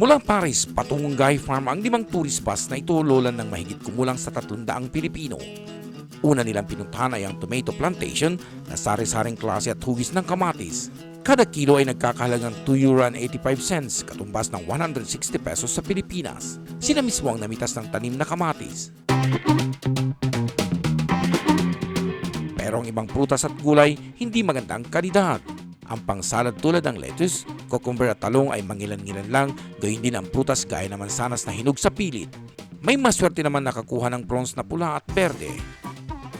Mula Paris patungong Guy Farm ang limang tourist bus na itululan ng mahigit kumulang sa 300 Pilipino. Una nilang pinuntahan ay ang tomato plantation na sari-saring klase at hugis ng kamatis. Kada kilo ay nagkakahalagang 2 euro and 85 cents, katumbas ng 160 pesos sa Pilipinas. Sila mismo ang namitas ng tanim na kamatis. Pero ang ibang prutas at gulay, hindi magandang kalidad. Ang pangsalad tulad ng lettuce, cucumber at talong ay mangilan-ngilan lang, gayon din ang prutas gaya ng mansanas na hinog sa pilit. May maswerte naman nakakuha ng prawns na pula at berde.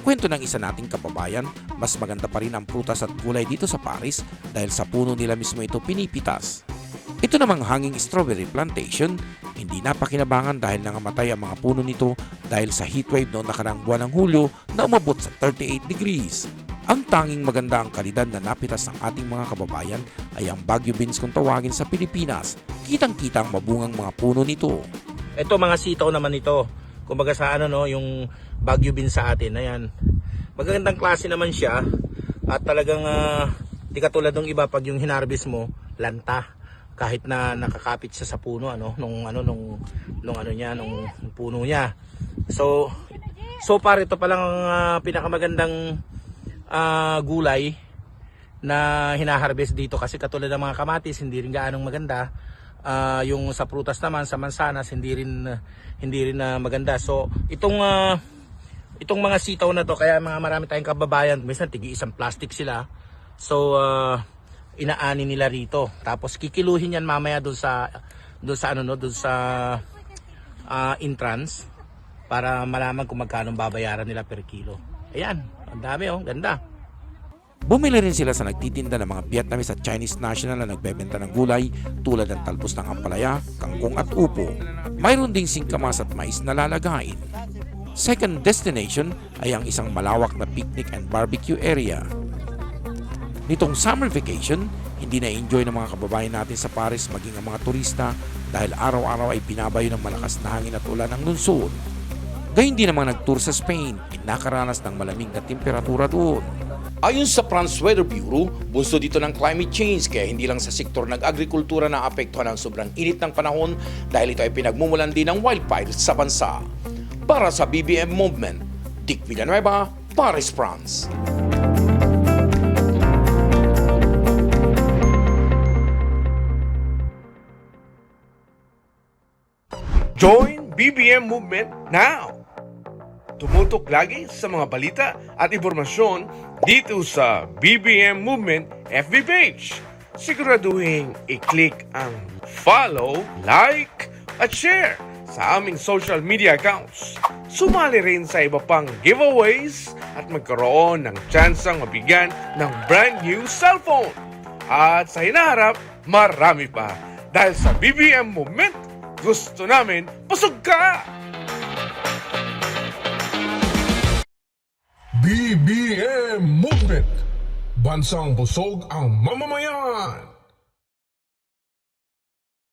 Kwento ng isa nating kababayan, mas maganda pa rin ang prutas at gulay dito sa Paris dahil sa puno nila mismo ito pinipitas. Ito namang hanging strawberry plantation, hindi napakinabangan dahil nangamatay ang mga puno nito dahil sa heatwave noong nakarang buwan ng Hulyo na umabot sa 38 degrees. Ang tanging maganda ang kalidad na napitas ng ating mga kababayan ay ang Baguio beans kung tawagin sa Pilipinas. Kitang-kita ang mabungang mga puno nito. Ito mga sitaw naman ito. Kumbaga sa ano no, yung Baguio bean sa atin. Ayan. Magagandang klase naman siya. At talagang ah, di katulad ng iba pag yung hinarvest mo, lanta. Kahit na nakakapit siya sa puno ano, nung ano nung nung ano niya, nung, puno niya. So so far ito pa lang ang ah, pinakamagandang ah, gulay na hinaharvest dito. Kasi katulad ng mga kamatis hindi rin gaanong maganda. Ah, yung sa prutas naman sa mansanas hindi rin hindi rin na maganda. So itong ah, itong mga sitaw na to kaya mga marami tayong kababayan minsan tigi isang plastic sila. So ah, inaani nila rito. Tapos kikiluhin yan mamaya doon sa doon sa ano no doon sa ah, entrance para malaman kung magkano babayaran nila per kilo. Ayan ang dami oh ganda Bumili rin sila sa nagtitinda ng mga Vietnamese at Chinese national na nagbebenta ng gulay tulad ng talbos ng ampalaya, kangkong at upo. Mayroon ding singkamas at mais na lalagain. Second destination ay ang isang malawak na picnic and barbecue area. Nitong summer vacation, hindi na-enjoy ng mga kababayan natin sa Paris maging ang mga turista dahil araw-araw ay binabayo ng malakas na hangin at ulan ng lungsod. Gayun din naman nag-tour sa Spain, nakaranas ng malamig na temperatura doon. Ayon sa France Weather Bureau, bunso dito ng climate change kaya hindi lang sa sektor ng agrikultura na apektuhan ng sobrang init ng panahon dahil ito ay pinagmumulan din ng wildfires sa bansa. Para sa BBM Movement, Dick Villanueva, Paris, France. Join BBM Movement now! Tumutok lagi sa mga balita at impormasyon dito sa BBM Movement FB page. Siguraduhin i-click ang follow, like, at share sa aming social media accounts. Sumali rin sa iba pang giveaways at magkaroon ng tsansang mabigyan ng brand new cellphone. At sa hinaharap, marami pa. Dahil sa BBM Movement, gusto namin pasog ka! BBM Movement. Bansang busog ang mamamayan.